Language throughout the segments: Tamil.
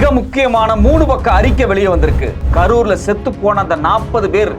மிக முக்கியமான மூணு பக்க அறிக்கை வெளியே வந்திருக்கு. கரூர்ல செத்து போன அந்த நாற்பது பேர்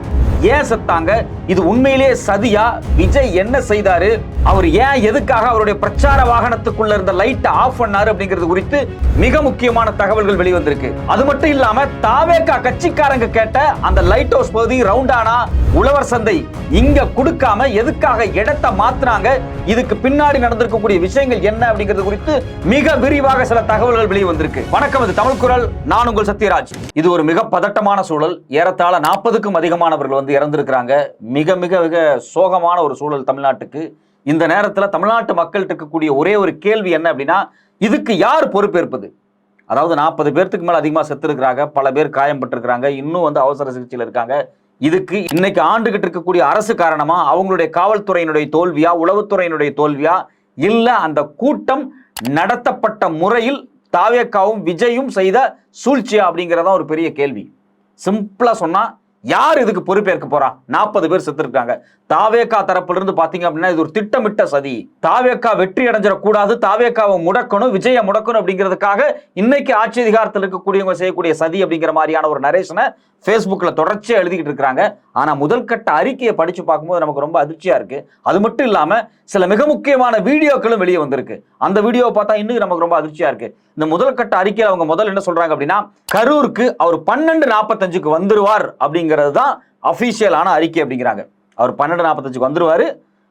ஏன் செத்தாங்க? இது உண்மையிலேயே சதியா? விஜய் என்ன செய்தாரு? அவர் ஏன் எதுக்காக அவருடைய பிரச்சார வாகனத்துக்குள்ள இருந்த லைட் ஆஃப் பண்ணாரு அப்படிங்கிறது குறித்து மிக முக்கியமான தகவல்கள் வெளிவந்திருக்கு. அது மட்டும் இல்லாம தாவேக்கா கட்சிக்காரங்க கேட்ட அந்த லைட் ஹவுஸ் பகுதி ரவுண்டானா உழவர் சந்தை இங்க கொடுக்காம எதுக்காக இடத்தை மாத்துனாங்க? இதுக்கு பின்னாடி நடந்திருக்கக்கூடிய விஷயங்கள் என்ன அப்படிங்கிறது குறித்து மிக விரிவாக சில தகவல்கள் வெளியே வந்திருக்கு வணக்கம் இது தமிழ் குரல். நான் உங்கள் சத்யராஜ். இது ஒரு மிக பதட்டமான சூழல். ஏறத்தாழ நாற்பதுக்கும் அதிகமானவர்கள் வந்து வந்து இறந்துருக்கிறாங்க. மிக மிக மிக சோகமான ஒரு சூழல் தமிழ்நாட்டுக்கு. இந்த நேரத்தில் தமிழ்நாட்டு மக்கள்கிட்ட இருக்கக்கூடிய ஒரே ஒரு கேள்வி என்ன அப்படின்னா இதுக்கு யார் பொறுப்பேற்பது? அதாவது நாற்பது பேர்த்துக்கு மேலே அதிகமாக செத்துருக்கிறாங்க பல பேர் காயம்பட்டிருக்கிறாங்க இன்னும் வந்து அவசர சிகிச்சையில் இருக்காங்க. இதுக்கு இன்னைக்கு ஆண்டுகிட்டு இருக்கக்கூடிய அரசு காரணமா அவங்களுடைய காவல்துறையினுடைய தோல்வியா உளவுத்துறையினுடைய தோல்வியா இல்லை அந்த கூட்டம் நடத்தப்பட்ட முறையில் தாவேக்காவும் விஜயும் செய்த சூழ்ச்சியா அப்படிங்கிறதான் ஒரு பெரிய கேள்வி. சிம்பிளா சொன்னா யார் இதுக்கு பொறுப்பேற்க போறா? நாற்பது பேர் செத்துருக்காங்க. தாவேக்கா தரப்புல இருந்து பாத்தீங்க அப்படின்னா இது ஒரு திட்டமிட்ட சதி. தாவேக்கா வெற்றி அடைஞ்சிடக்கூடாது. தாவேக்காவை முடக்கணும் விஜய முடக்கணும் அப்படிங்கிறதுக்காக இன்னைக்கு ஆட்சி அதிகாரத்தில் இருக்கக்கூடியவங்க செய்யக்கூடிய சதி அப்படிங்கிற மாதிரியான ஒரு நரேஷனை ஃபேஸ்புக்கில் தொடர்ச்சியாக எழுதிக்கிட்டு இருக்கிறாங்க. ஆனால் முதல் கட்ட அறிக்கையை படித்து பார்க்கும்போது நமக்கு ரொம்ப அதிர்ச்சியாக இருக்குது அது மட்டும் இல்லாமல் சில மிக முக்கியமான வீடியோக்களும் வெளியே வந்திருக்கு. அந்த வீடியோவை பார்த்தா இன்னும் நமக்கு ரொம்ப அதிர்ச்சியாக இருக்குது இந்த முதல் கட்ட அறிக்கையில் அவங்க முதல்ல என்ன சொல்கிறாங்க அப்படின்னா கரூருக்கு அவர் பன்னெண்டு நாற்பத்தஞ்சுக்கு வந்துருவார் அப்படிங்கிறது தான் அஃபீஷியலான அறிக்கை அப்படிங்கிறாங்க. அவர் பன்னெண்டு நாற்பத்தஞ்சுக்கு வந்துருவார்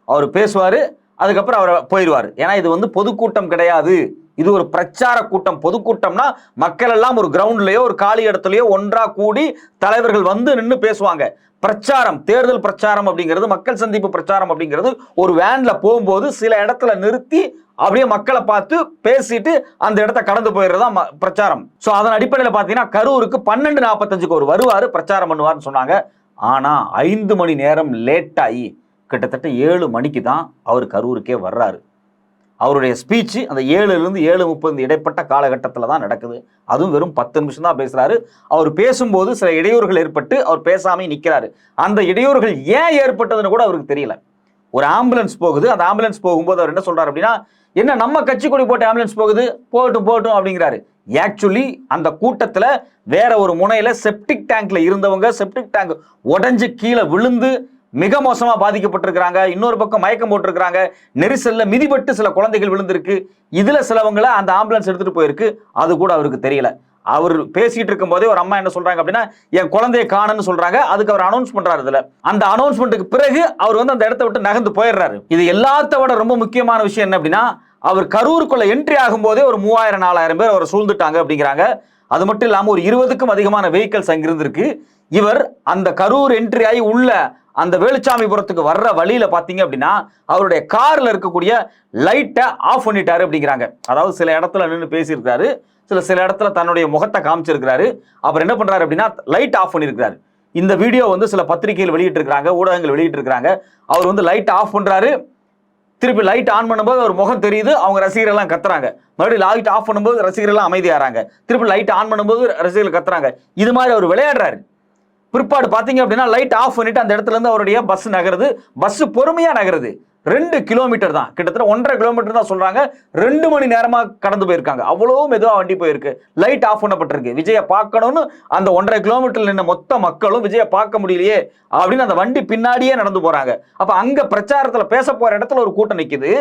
அவர் பேசுவார் அதுக்கப்புறம் அவர் போயிடுவார் ஏன்னா இது வந்து பொதுக்கூட்டம் கிடையாது. இது ஒரு பிரச்சார கூட்டம் பொதுக்கூட்டம்னா மக்கள் எல்லாம் ஒரு கிரவுண்ட்லயோ ஒரு காலி இடத்துலயோ ஒன்றா கூடி தலைவர்கள் வந்து நின்று பேசுவாங்க. பிரச்சாரம் தேர்தல் பிரச்சாரம் அப்படிங்கிறது மக்கள் சந்திப்பு பிரச்சாரம் அப்படிங்கிறது ஒரு வேன்ல போகும்போது சில இடத்துல நிறுத்தி அப்படியே மக்களை பார்த்து பேசிட்டு அந்த இடத்த கடந்து போயிடுறதா ம- பிரச்சாரம். ஸோ அதன் அடிப்படையில் பார்த்தீங்கன்னா கரூருக்கு பன்னெண்டு நாற்பத்தஞ்சுக்கு ஒரு வருவார் பிரச்சாரம் பண்ணுவார்னு சொன்னாங்க. ஆனால் ஐந்து மணி நேரம் லேட் ஆகி கிட்டத்தட்ட ஏழு மணிக்கு தான் அவர் கரூருக்கே வர்றாரு. அவருடைய ஸ்பீச்சு அந்த ஏழுலேருந்து ஏழு முப்பது இடைப்பட்ட காலகட்டத்தில் தான் நடக்குது. அதுவும் வெறும் பத்து நிமிஷம் தான் பேசுகிறாரு அவர் பேசும்போது சில இடையூறுகள் ஏற்பட்டு அவர் பேசாமே நிற்கிறாரு அந்த இடையூறுகள் ஏன் ஏற்பட்டதுன்னு கூட அவருக்கு தெரியல. ஒரு ஆம்புலன்ஸ் போகுது. அந்த ஆம்புலன்ஸ் போகும்போது அவர் என்ன சொல்கிறார் அப்படின்னா என்ன நம்ம கட்சி கொடி போட்டு ஆம்புலன்ஸ் போகுது? போகட்டும் போகட்டும் அப்படிங்கிறாரு. ஆக்சுவலி அந்த கூட்டத்தில் வேற ஒரு முனையில் செப்டிக் டேங்க்ல இருந்தவங்க செப்டிக் டேங்க் உடஞ்சி கீழே விழுந்து மிக மோசமாக பாதிக்கப்பட்டிருக்கிறாங்க. இன்னொரு பக்கம் மயக்கம் போட்டிருக்கிறாங்க. நெரிசலில் மிதிபட்டு சில குழந்தைகள் விழுந்திருக்கு. இதில் சிலவங்களை அந்த ஆம்புலன்ஸ் எடுத்துகிட்டு போயிருக்கு. அது கூட அவருக்கு தெரியல. அவர் பேசிட்டு இருக்கும் போதே ஒரு அம்மா என்ன சொல்றாங்க அப்படின்னா என் குழந்தைய காணுன்னு சொல்றாங்க. அதுக்கு அவர் அனௌன்ஸ் பண்றாரு இதுல. அந்த அனௌன்ஸ்மெண்ட்டுக்கு பிறகு அவர் வந்து அந்த இடத்த விட்டு நகர்ந்து போயிடுறாரு. இது எல்லாத்த விட ரொம்ப முக்கியமான விஷயம் என்ன அப்படின்னா அவர் கரூருக்குள்ள என்ட்ரி ஆகும்போதே ஒரு மூவாயிரம் நாலாயிரம் பேர் அவர் சூழ்ந்துட்டாங்க அப்படிங்கிறாங்க. அது மட்டும் இல்லாமல் ஒரு இருபதுக்கும் அதிகமான வெஹிக்கல்ஸ் அங்கிருந்திருக்கு. இவர் அந்த கரூர் என்ட்ரி ஆகி உள்ள அந்த வேலுச்சாமிபுரத்துக்கு வர்ற வழியில பாத்தீங்க அப்படின்னா அவருடைய கார்ல இருக்கக்கூடிய லைட்டை ஆஃப் பண்ணிட்டாரு அப்படிங்கிறாங்க. அதாவது சில இடத்துல நின்று பேசியிருக்காரு சில சில இடத்துல தன்னுடைய முகத்தை காமிச்சிருக்கிறாரு. அப்புறம் என்ன பண்றாரு அப்படின்னா லைட் ஆஃப் பண்ணியிருக்கிறாரு. இந்த வீடியோ வந்து சில பத்திரிகைகள் வெளியிட்டிருக்கிறாங்க ஊடகங்கள் வெளியிட்டிருக்கிறாங்க. அவர் வந்து லைட் ஆஃப் பண்றாரு. திருப்பி லைட் ஆன் பண்ணும்போது அவர் முகம் தெரியுது அவங்க ரசிகர்கள்லாம் கத்துறாங்க. மறுபடியும் லைட் ஆஃப் பண்ணும்போது ரசிகர்கள்லாம் அமைதியாகிறாங்க திருப்பி லைட் ஆன் பண்ணும்போது ரசிகர்கள் கத்துறாங்க. இது மாதிரி அவர் விளையாடுறாரு. பிற்பாடு பார்த்தீங்க அப்படின்னா லைட் ஆஃப் பண்ணிட்டு அந்த இடத்துல இருந்து அவருடைய பஸ் நகருது. பஸ் பொறுமையாக நகருது. ரெண்டு கிலோமீட்டர் தான். கிட்டத்தட்ட ஒன்றரை கிலோமீட்டர் தான் சொல்றாங்க. ரெண்டு மணி நேரமா கடந்து போயிருக்காங்க. அவ்வளோ மெதுவா வண்டி போயிருக்கு. லைட் ஆஃப் பண்ணப்பட்டிருக்கு. விஜயை பார்க்கணும்னு அந்த ஒன்றரை கிலோமீட்டர்ல நின்ன மொத்த மக்களும் விஜயை பார்க்க முடியலையே அப்படின்னு அந்த வண்டி பின்னாடியே நடந்து போறாங்க. அப்ப அங்க பிரச்சாரத்துல பேச போற இடத்துல ஒரு கூட்டம் நிக்குது.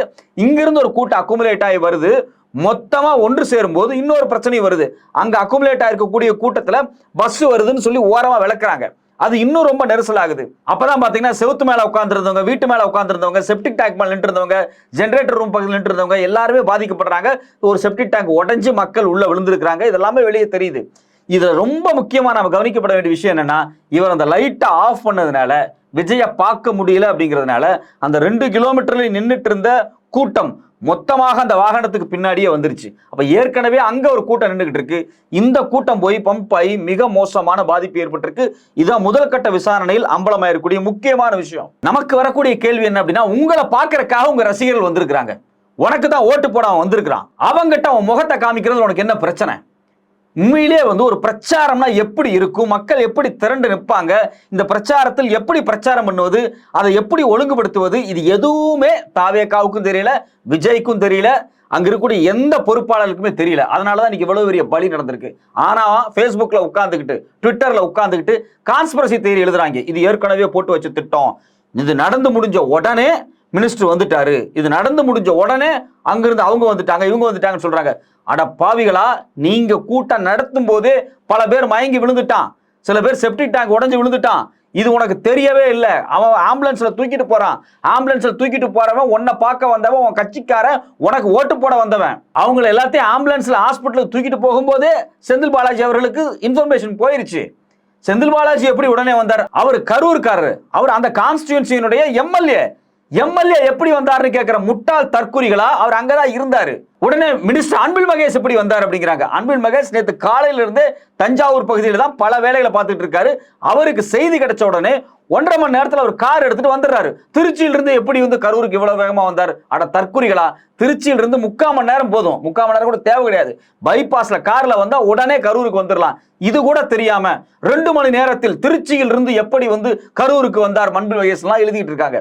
இங்கிருந்து ஒரு கூட்டம் அக்குமுலேட் ஆகி வருது. மொத்தமாக ஒன்று சேரும்போது இன்னொரு பிரச்சனை வருது. அங்கே அக்குமுலேட் ஆயிருக்கக்கூடிய கூட்டத்தில் பஸ் வருதுன்னு சொல்லி ஓரமாக விளக்குறாங்க. அது இன்னும் ரொம்ப நெரிசல் ஆகுது அப்பதான் பாத்தீங்கன்னா செவுத்து மேல உட்காந்துருந்தவங்க வீட்டு மேல உட்காந்துருந்தவங்க செப்டிக் டேங்க் மேல நின்றுருந்தவங்க ஜென்ரேட்டர் ரூம் பக்கத்தில் நின்று இருந்தவங்க எல்லாருமே பாதிக்கப்படுறாங்க. ஒரு செப்டிக் டேங்க் உடஞ்சி மக்கள் உள்ள விழுந்திருக்கிறாங்க. இதெல்லாமே வெளியே தெரியுது. இதுல ரொம்ப முக்கியமா நம்ம கவனிக்கப்பட வேண்டிய விஷயம் என்னன்னா இவர் அந்த லைட்டை ஆஃப் பண்ணதுனால விஜய பார்க்க முடியல அப்படிங்கிறதுனால அந்த ரெண்டு கிலோமீட்டர்ல நின்றுட்டு இருந்த கூட்டம் மொத்தமாக அந்த வாகனத்துக்கு பின்னாடியே வந்துருச்சு. அப்போ ஏற்கனவே அங்கே ஒரு கூட்டம் நின்றுக்கிட்டு இருக்கு. இந்த கூட்டம் போய் பம்ப் ஆகி மிக மோசமான பாதிப்பு ஏற்பட்டிருக்கு. இதான் முதல் கட்ட விசாரணையில் அம்பலமாயிருக்கக்கூடிய முக்கியமான விஷயம். நமக்கு வரக்கூடிய கேள்வி என்ன அப்படின்னா உங்களை பார்க்கறக்காக உங்க ரசிகர்கள் வந்திருக்கிறாங்க. உனக்கு தான் ஓட்டு போட அவன் வந்திருக்கிறான். அவங்ககிட்ட அவன் முகத்தை காமிக்கிறது உனக்கு என்ன பிரச்சனை? உண்மையிலே வந்து ஒரு பிரச்சாரம்னா எப்படி இருக்கும்? மக்கள் எப்படி திரண்டு நிற்பாங்க? இந்த பிரச்சாரத்தில் எப்படி பிரச்சாரம் பண்ணுவது? அதை எப்படி ஒழுங்குபடுத்துவது? இது எதுவுமே தாவேக்காவுக்கும் தெரியல விஜய்க்கும் தெரியல அங்க இருக்கக்கூடிய எந்த பொறுப்பாளருக்குமே தெரியல. அதனால தான் இன்னைக்கு இவ்வளவு பெரிய பலி நடந்திருக்கு. ஆனா ஃபேஸ்புக்ல உட்காந்துக்கிட்டு ட்விட்டர்ல உட்காந்துக்கிட்டு கான்ஸ்பிரசி தேரி எழுதுறாங்க. இது ஏற்கனவே போட்டு வச்ச திட்டம். இது நடந்து முடிஞ்ச உடனே மினிஸ்டர் வந்துட்டாரு. இது நடந்து முடிஞ்ச உடனே அங்கிருந்து அவங்க வந்துட்டாங்க இவங்க வந்துட்டாங்கன்னு சொல்றாங்க. அட பாவிகளா நீங்க கூட்டம் நடத்தும் போதே பல பேர் மயங்கி விழுந்துட்டான். சில பேர் செப்டிக் டேங்க் உடஞ்சி விழுந்துட்டான். இது உனக்கு தெரியவே இல்லை. அவன் ஆம்புலன்ஸ்ல தூக்கிட்டு போறான். ஆம்புலன்ஸ்ல தூக்கிட்டு போறவன் உன்னை பார்க்க வந்தவன் உன் கட்சிக்காரன் உனக்கு ஓட்டு போட வந்தவன். அவங்கள எல்லாத்தையும் ஆம்புலன்ஸ்ல ஹாஸ்பிட்டலுக்கு தூக்கிட்டு போகும்போதே செந்தில் பாலாஜி அவர்களுக்கு இன்ஃபர்மேஷன் போயிருச்சு. செந்தில் பாலாஜி எப்படி உடனே வந்தார்? அவர் கரூர்காரர். அவர் அந்த கான்ஸ்டியூன்சியினுடைய எம்எல்ஏ எம்எல்ஏ எப்படி வந்தாருன்னு கேட்கிற முட்டாள் தற்குறிகளா அவர் அங்கதான் இருந்தாரு. உடனே மினிஸ்டர் அன்பில் மகேஷ் எப்படி வந்தார் அப்படிங்கிறாங்க. அன்பில் மகேஷ் நேற்று காலையிலிருந்து தஞ்சாவூர் பகுதியில் தான் பல வேலைகளை பார்த்துட்டு இருக்காரு. அவருக்கு செய்தி கிடைச்ச உடனே ஒன்றரை மணி நேரத்தில் அவர் கார் எடுத்துட்டு வந்துடுறாரு. திருச்சியிலிருந்து எப்படி வந்து கரூருக்கு இவ்வளவு வேகமாக வந்தார்? அட தற்குறிகளா திருச்சியிலிருந்து முக்கால் மணி நேரம் போதும். முக்கால் மணி நேரம் கூட தேவை கிடையாது. பைபாஸ்ல கார்ல வந்தா உடனே கரூருக்கு வந்துடலாம். இது கூட தெரியாம ரெண்டு மணி நேரத்தில் திருச்சியில் இருந்து எப்படி வந்து கரூருக்கு வந்தார் மண்பில் வயசுலாம் எழுதிட்டு இருக்காங்க.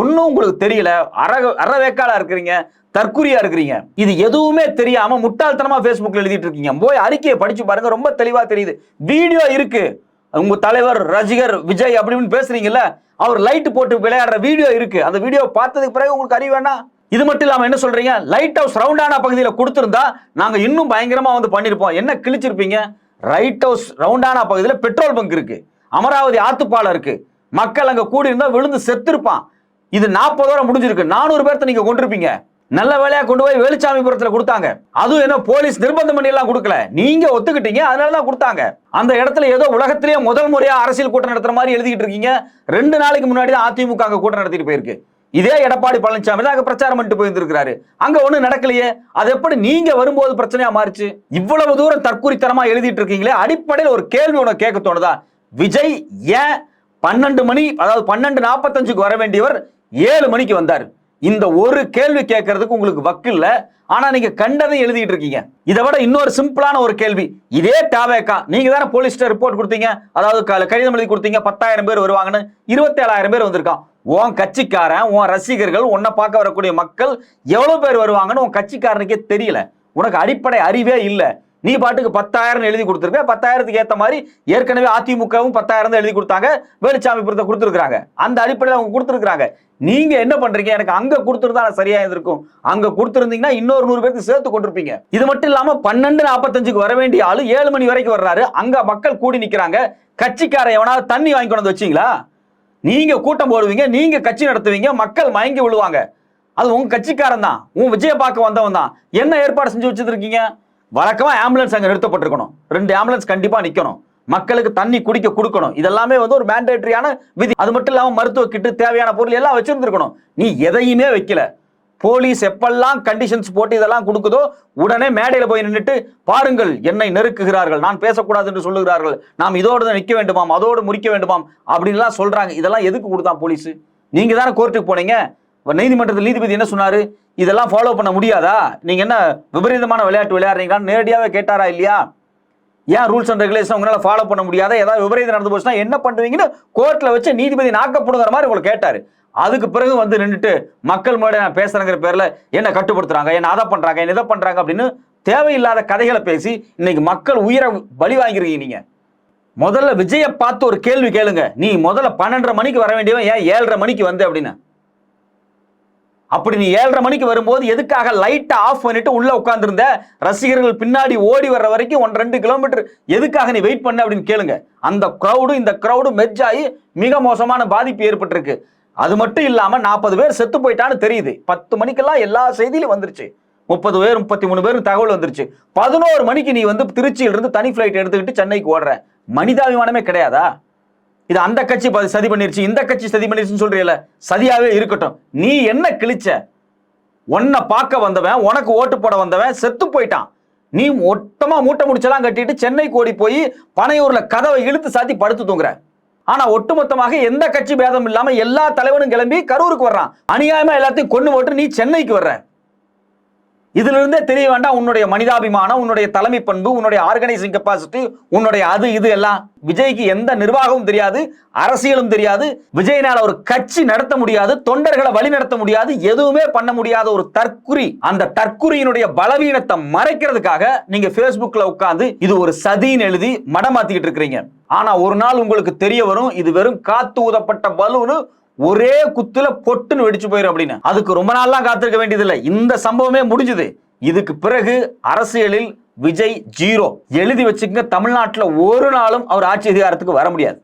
ஒன்றும் உங்களுக்கு தெரியல. அற அறவேக்காளாக இருக்கிறீங்க தற்குறியா இருக்கிறீங்க. இது எதுவுமே தெரியாம முட்டாள்தனமா ஃபேஸ்புக்ல எழுதிட்டு இருக்கீங்க. போய் அறிக்கையை படிச்சு பாருங்க ரொம்ப தெளிவா தெரியுது. வீடியோ இருக்கு. உங்க தலைவர் ரசிகர் விஜய் அப்படின்னு பேசுறீங்கல்ல அவர் லைட் போட்டு விளையாடுற வீடியோ இருக்கு. அந்த வீடியோ பார்த்ததுக்கு பிறகு உங்களுக்கு அறிவு வேணா. இது மட்டும் இல்லாம என்ன சொல்றீங்க? லைட் ஹவுஸ் ரவுண்டான பகுதியில் கொடுத்திருந்தா நாங்க இன்னும் பயங்கரமா வந்து பண்ணிருப்போம். என்ன கிழிச்சிருப்பீங்க? ரைட் ஹவுஸ் ரவுண்டான பகுதியில் பெட்ரோல் பங்க் இருக்கு. அமராவதி ஆத்துப்பாலம் இருக்கு. மக்கள் அங்க கூடியிருந்தா விழுந்து செத்துருப்பான். இது நாற்பதோட முடிஞ்சிருக்கு. நானூறு பேர்த்த நீங்க கொண்டிருப்பீங்க. நல்ல வேலையா கொண்டு போய் வேலுச்சாமிபுரத்துல கொடுத்தாங்க. அதுவும் என்ன போலீஸ் நிர்பந்தம் பண்ணி எல்லாம் கொடுக்கல. நீங்க ஒத்துக்கிட்டீங்க அதனால தான் கொடுத்தாங்க. அந்த இடத்துல ஏதோ உலகத்திலேயே முதல் முறையா அரசியல் கூட்டம் நடத்துற மாதிரி எழுதிக்கிட்டு இருக்கீங்க. ரெண்டு நாளைக்கு முன்னாடி தான் அதிமுக அங்க கூட்டம் நடத்திட்டு போயிருக்கு. இதே எடப்பாடி பழனிசாமி தான் அங்க பிரச்சாரம் பண்ணிட்டு போயிருந்திருக்காரு அங்க ஒண்ணும் நடக்கலையே. அது எப்படி நீங்க வரும்போது பிரச்சனையா மாறிச்சு? இவ்வளவு தூரம் தற்குறித்தனமா எழுதிட்டு இருக்கீங்களே. அடிப்படையில் ஒரு கேள்வி உனக்கு கேட்க தோணுதா? விஜய் ஏன் பன்னெண்டு மணி அதாவது பன்னெண்டு நாற்பத்தஞ்சுக்கு வர வேண்டியவர் ஏழு மணிக்கு வந்தார். இந்த ஒரு கேள்வி கேட்கறதுக்கு உங்களுக்கு வக்கு இல்ல. ஆனா நீங்க கண்டதை எழுதிட்டு இருக்கீங்க. இதை விட இன்னொரு சிம்பிளான ஒரு கேள்வி. இதே டாவேக்கா நீங்க தானே போலீஸ்ட ரிப்போர்ட் கொடுத்தீங்க? அதாவது க- கடிதம் எழுதி கொடுத்தீங்க பத்தாயிரம் பேர் வருவாங்கன்னு. இருபத்தேழாயிரம் பேர் வந்திருக்கான். உன் கட்சிக்காரன் உன் ரசிகர்கள் உன்னை பார்க்க வரக்கூடிய மக்கள் எவ்வளவு பேர் வருவாங்கன்னு உன் கட்சிக்காரனுக்கே தெரியல. உனக்கு அடிப்படை அறிவே இல்லை. நீ பாட்டுக்கு பத்தாயிரம் எழுதி கொடுத்துருக்க பத்தாயிரத்துக்கு ஏற்ற மாதிரி ஏற்கனவே அதிமுகவும் பத்தாயிரம் தான் எழுதி கொடுத்தாங்க வேலுச்சாமிபுரத்தை கொடுத்துருக்காங்க அந்த அடிப்படையில் அவங்க கொடுத்துருக்காங்க நீங்க என்ன பண்றீங்க? எனக்கு அங்க கொடுத்துருந்தா சரியா இருந்திருக்கும். அங்க கொடுத்துருந்தீங்கன்னா இன்னொரு நூறு பேருக்கு சேர்த்து கொண்டிருப்பீங்க. இது மட்டும் இல்லாம பன்னெண்டு நாற்பத்தஞ்சுக்கு வர வேண்டிய ஆளு ஏழு மணி வரைக்கும் வர்றாரு. அங்க மக்கள் கூடி நிக்கிறாங்க. கட்சிக்காரன் எவனாவது தண்ணி வாங்கி கொண்டு வந்து வச்சீங்களா? நீங்க கூட்டம் போடுவீங்க நீங்க கட்சி நடத்துவீங்க மக்கள் மயங்கி விழுவாங்க. அது உங்க கட்சிக்காரன் தான் உன் விஜய பார்க்க வந்தவன் தான் என்ன ஏற்பாடு செஞ்சு வச்சிருக்கீங்க வழக்கமாக ஆம்புலன்ஸ் அங்கே நிறுத்தப்பட்டிருக்கணும். ரெண்டு ஆம்புலன்ஸ் கண்டிப்பாக நிற்கணும் மக்களுக்கு தண்ணி குடிக்க கொடுக்கணும். இதெல்லாமே வந்து ஒரு மேண்டேட்டரியான விதி. அது மட்டும் இல்லாமல் மருத்துவ கிட்டு தேவையான பொருள் எல்லாம் வச்சுருந்துருக்கணும். நீ எதையுமே வைக்கல. போலீஸ் எப்பெல்லாம் கண்டிஷன்ஸ் போட்டு இதெல்லாம் கொடுக்குதோ உடனே மேடையில் போய் நின்றுட்டு பாருங்கள் என்னை நெருக்குகிறார்கள். நான் பேசக்கூடாது என்று சொல்லுகிறார்கள். நாம் இதோடு தான் நிற்க வேண்டுமாம். அதோடு முடிக்க வேண்டுமாம். அப்படின்லாம் சொல்கிறாங்க இதெல்லாம் எதுக்கு கொடுத்தான் போலீஸ்? நீங்கள் தானே கோர்ட்டுக்கு போனீங்க? நீதிமன்றத்தில் நீதிபதி என்ன சொன்னாரு? இதெல்லாம் ஃபாலோ பண்ண முடியாதா? நீங்க என்ன விபரீதமான விளையாட்டு விளையாடுறீங்களான்னு நேரடியாவே கேட்டாரா இல்லையா? ஏன் ரூல்ஸ் அண்ட் ரெகுலேஷன் உங்களால் ஃபாலோ பண்ண முடியாத? ஏதாவது விபரீதம் நடந்து போச்சுன்னா என்ன பண்ணுவீங்கன்னு கோர்ட்டில் வச்சு நீதிபதி நாக்கப்படுங்கிற மாதிரி உங்களை கேட்டார். அதுக்கு பிறகு வந்து நின்றுட்டு மக்கள் முன்னாடி நான் பேசுறேங்கிற பேரில் என்ன கட்டுப்படுத்துறாங்க? என்ன அதை பண்ணுறாங்க என்ன இதை பண்ணுறாங்க அப்படின்னு தேவையில்லாத கதைகளை பேசி இன்னைக்கு மக்கள் உயிரை பலி வாங்கிருக்கீங்க நீங்கள் முதல்ல விஜயை பார்த்து ஒரு கேள்வி கேளுங்க. நீ முதல்ல பன்னெண்டரை மணிக்கு வர வேண்டியவன் ஏன் ஏழரை மணிக்கு வந்து அப்படின்னு? அப்படி நீ ஏழரை மணிக்கு வரும்போது எதுக்காக லைட்டை ஆஃப் பண்ணிட்டு உள்ள உட்காந்துருந்த ரசிகர்கள் பின்னாடி ஓடி வர்ற வரைக்கும் ஒன் ரெண்டு கிலோமீட்டர் எதுக்காக நீ வெயிட் பண்ண அப்படின்னு கேளுங்க. அந்த க்ரௌடும் இந்த க்ரௌடும் மெர்ஜ் ஆகி மிக மோசமான பாதிப்பு ஏற்பட்டிருக்கு. அது மட்டும் இல்லாம நாற்பது பேர் செத்து போயிட்டான்னு தெரியுது. பத்து மணிக்கெல்லாம் எல்லா செய்தியிலும் வந்துருச்சு. முப்பது பேர் முப்பத்தி மூணு பேர் தகவல் வந்துருச்சு. பதினோரு மணிக்கு நீ வந்து திருச்சியிலிருந்து தனி ஃபிளைட் எடுத்துக்கிட்டு சென்னைக்கு ஓடுற. மனிதாபிமானமே கிடையாதா? இது அந்த கட்சி சதி பண்ணிருச்சு இந்த கட்சி சதி பண்ணிருச்சுன்னு சொல்றீல சதியாவே இருக்கட்டும். நீ என்ன கிழிச்ச? உன்னை பார்க்க வந்தவன் உனக்கு ஓட்டு போட வந்தவன் செத்து போயிட்டான். நீ மொத்தமா மூட்டை முடிச்செல்லாம் கட்டிட்டு சென்னை ஓடி போய் பனையூர்ல கதவை இழுத்து சாத்தி படுத்து தூங்குற. ஆனா ஒட்டுமொத்தமாக எந்த கட்சி பேதம் இல்லாம எல்லா தலைவனும் கிளம்பி கரூருக்கு வர்றான். அநியாயமா எல்லாத்தையும் கொண்டு போட்டு நீ சென்னைக்கு வர்ற. இதுல இருந்தே தெரிய வேண்டாம் உன்னுடைய மனிதாபிமானம் உன்னுடைய தலைமை பண்பு உன்னுடைய ஆர்கனைசிங் கெப்பாசிட்டி உன்னுடைய அது இது எல்லாம். விஜய்க்கு எந்த நிர்வாகமும் தெரியாது அரசியலும் தெரியாது விஜயனால ஒரு கட்சி நடத்த முடியாது தொண்டர்களை வழி நடத்த முடியாது எதுவுமே பண்ண முடியாத ஒரு தற்குறி. அந்த தற்குறியினுடைய பலவீனத்தை மறைக்கிறதுக்காக நீங்க பேஸ்புக்ல உட்காந்து இது ஒரு சதின்னு எழுதி மடமாத்திக்கிட்டு இருக்கிறீங்க. ஆனா ஒரு நாள் உங்களுக்கு தெரிய வரும் இது வெறும் காத்து ஊதப்பட்ட பலூனு ஒரே குத்துல பொட்டுன்னு வெடிச்சு போயிடும் அப்படின்னு. அதுக்கு ரொம்ப நாள்லாம் காத்திருக்க வேண்டியதில்லை. இந்த சம்பவமே முடிஞ்சுது. இதுக்கு பிறகு அரசியலில் விஜய் ஜீரோ. எழுதி வச்சுக்கங்க தமிழ்நாட்டில் ஒரு நாளும் அவர் ஆட்சி அதிகாரத்துக்கு வர முடியாது.